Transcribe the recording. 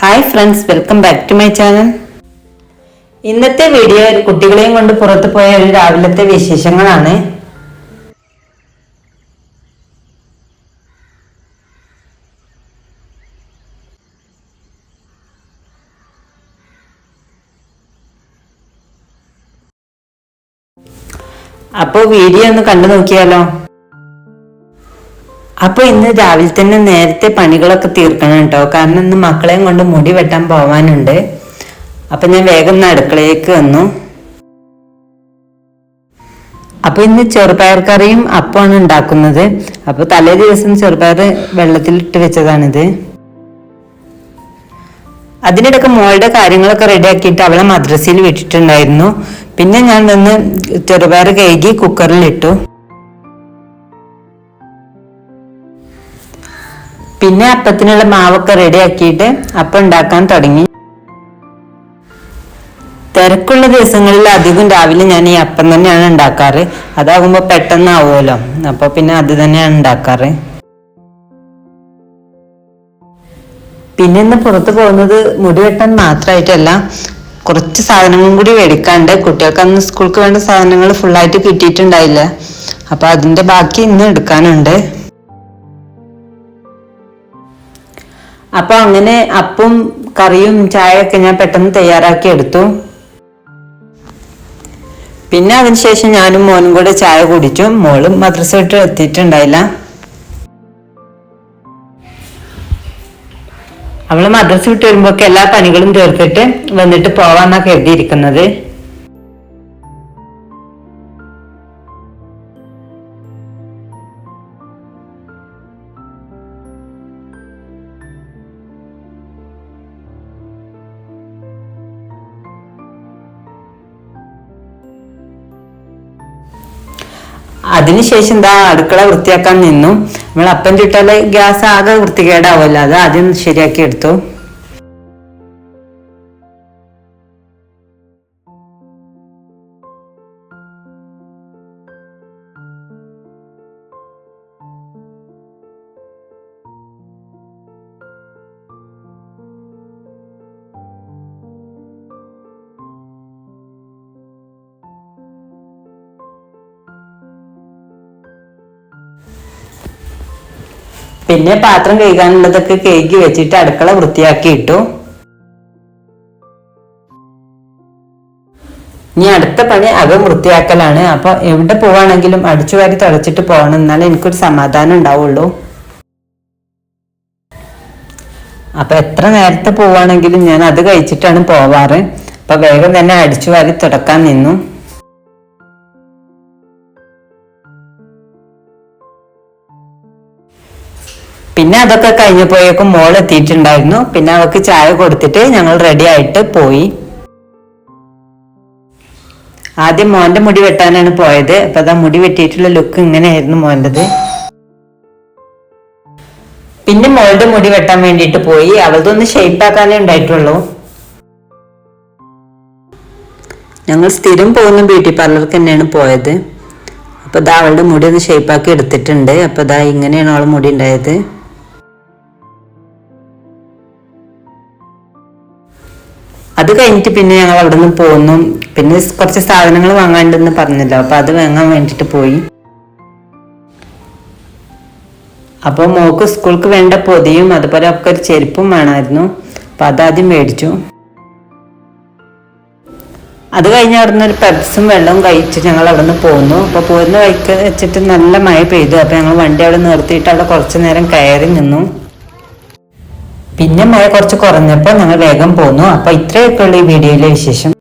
Hi friends welcome back to my channel ഇന്നത്തെ video കുട്ടികളെയും കൊണ്ട് പുറത്തു പോയ ഒരു രാവിലത്തെ വിശേഷങ്ങളാണ്. അപ്പോൾ വീഡിയോ ഒന്ന് കണ്ടു നോക്കിയാലോ? അപ്പൊ ഇന്ന് രാവിലെ തന്നെ നേരത്തെ പണികളൊക്കെ തീർക്കണം കേട്ടോ. കാരണം ഇന്ന് മക്കളെയും കൊണ്ട് മുടി വെട്ടാൻ പോവാനുണ്ട്. അപ്പൊ ഞാൻ വേഗം അടുക്കളയിലേക്ക് വന്നു. അപ്പൊ ഇന്ന് ചെറുപയർ കറിയും അപ്പമാണ് ഉണ്ടാക്കുന്നത്. അപ്പൊ തലേ ദിവസം ചെറുപയർ വെള്ളത്തിലിട്ട് വെച്ചതാണിത്. അതിനിടയ്ക്ക് മോളുടെ കാര്യങ്ങളൊക്കെ റെഡിയാക്കിയിട്ട് അവളെ മദ്രസയിൽ വിട്ടിട്ടുണ്ടായിരുന്നു. പിന്നെ ഞാൻ നിന്ന് ചെറുപയർ കഴുകി കുക്കറിലിട്ടു. പിന്നെ അപ്പത്തിനുള്ള മാവൊക്കെ റെഡിയാക്കിയിട്ട് അപ്പം ഉണ്ടാക്കാൻ തുടങ്ങി. തിരക്കുള്ള ദിവസങ്ങളിൽ അധികം രാവിലെ ഞാൻ ഈ അപ്പം തന്നെയാണ് ഉണ്ടാക്കാറ്. അതാകുമ്പോൾ പെട്ടെന്ന് ആവുമല്ലോ അപ്പൊ പിന്നെ അത് തന്നെയാണ് ഉണ്ടാക്കാറ്. പിന്നെ ഇന്ന് പുറത്ത് പോകുന്നത് മുടി വെട്ടാൻ മാത്രമായിട്ടല്ല കുറച്ച് സാധനങ്ങളും കൂടി മേടിക്കാണ്ട് കുട്ടികൾക്ക് അന്ന് സ്കൂൾക്ക് വേണ്ട സാധനങ്ങൾ ഫുള്ളായിട്ട് കിട്ടിയിട്ടുണ്ടായില്ല. അപ്പൊ അതിന്റെ ബാക്കി ഇന്ന് എടുക്കാനുണ്ട്. അപ്പൊ അങ്ങനെ അപ്പും കറിയും ചായയൊക്കെ ഞാൻ പെട്ടെന്ന് തയ്യാറാക്കി എടുത്തു. പിന്നെ അതിനുശേഷം ഞാനും മോനും കൂടെ ചായ കുടിച്ചു. മോളും മദ്രസ വിട്ട് എത്തിയിട്ടുണ്ടായില്ല. അവൾ മദ്രസ വിട്ട് വരുമ്പോഴൊക്കെ എല്ലാ പണികളും തീർത്തിട്ട് വന്നിട്ട് പോവാന്നാ കരുതിയിരിക്കുന്നത്. അതിനുശേഷം എന്താ അടുക്കള വൃത്തിയാക്കാൻ നിന്നു. നമ്മൾ അപ്പം ചുട്ടാൽ ഗ്യാസ് ആകെ വൃത്തികേടാവുമല്ലോ അത് ആദ്യം ശരിയാക്കി എടുത്തു. പിന്നെ പാത്രം കഴുകാനുള്ളതൊക്കെ കഴുകി വെച്ചിട്ട് അടുക്കള വൃത്തിയാക്കി ഇട്ടു. ഇനി അടുത്ത പണി അകം വൃത്തിയാക്കലാണ്. അപ്പൊ എവിടെ പോവാണെങ്കിലും അടിച്ചു വാരി തുടച്ചിട്ട് പോകണം. എന്നാലേ എനിക്കൊരു സമാധാനം ഉണ്ടാവുള്ളൂ. അപ്പൊ എത്ര നേരത്തെ പോവാണെങ്കിലും ഞാൻ അത് കഴിച്ചിട്ടാണ് പോവാറ്. അപ്പൊ വേഗം തന്നെ അടിച്ചു വാരി തുടക്കാൻ നിന്നു. പിന്നെ അതൊക്കെ കഴിഞ്ഞപ്പോഴേക്കും മോൾ എത്തിയിട്ടുണ്ടായിരുന്നു. പിന്നെ അവൾക്ക് ചായ കൊടുത്തിട്ട് ഞങ്ങൾ റെഡി ആയിട്ട് പോയി. ആദ്യം മോന്റെ മുടി വെട്ടാനാണ് പോയത്. അപ്പൊ അതാ മുടി വെട്ടിയിട്ടുള്ള ലുക്ക് ഇങ്ങനെയായിരുന്നു മോന്റെത്. പിന്നെ മോളുടെ മുടി വെട്ടാൻ വേണ്ടിയിട്ട് പോയി. അവളതൊന്ന് ഷേപ്പ് ആക്കാനേ ഉണ്ടായിട്ടുള്ളൂ. ഞങ്ങൾ സ്ഥിരം പോകുന്ന ബ്യൂട്ടി പാർലർക്ക് തന്നെയാണ് പോയത്. അപ്പൊ ഇതാ അവളുടെ മുടി ഒന്ന് ഷേപ്പ് ആക്കി എടുത്തിട്ടുണ്ട്. അപ്പൊ ഇതാ ഇങ്ങനെയാണ് അവളുടെ മുടി ഉണ്ടായത്. അത് കഴിഞ്ഞിട്ട് പിന്നെ ഞങ്ങൾ അവിടെ നിന്ന് പോന്നു പിന്നെ കുറച്ച് സാധനങ്ങൾ വാങ്ങാണ്ടെന്ന് പറഞ്ഞല്ലോ. അപ്പൊ അത് വാങ്ങാൻ വേണ്ടിട്ട് പോയി. അപ്പോൾ മോക്ക് സ്കൂൾക്ക് വേണ്ട പൊതിയും അതുപോലെ ഒക്കെ ഒരു ചെരുപ്പും വേണമായിരുന്നു. അപ്പൊ അതാദ്യം മേടിച്ചു. അത് കഴിഞ്ഞ് അവിടെ നിന്ന് ഒരു പെപ്സും വെള്ളവും കഴിച്ച് ഞങ്ങൾ അവിടെ നിന്ന് പോന്നു. അപ്പോൾ പോരുന്ന വഴിക്ക് വെച്ചിട്ട് നല്ല മഴ പെയ്തു. അപ്പോൾ ഞങ്ങൾ വണ്ടി അവിടെ നിർത്തിയിട്ട് അവിടെ കുറച്ച് നേരം കയറി നിന്നു. പിന്നെ മഴ കുറച്ച് കുറഞ്ഞപ്പോൾ ഞങ്ങൾ വേഗം പോന്നു. അപ്പോൾ ഇത്രയൊക്കെ ഉള്ളൂ ഈ വീഡിയോയിലെ വിശേഷം.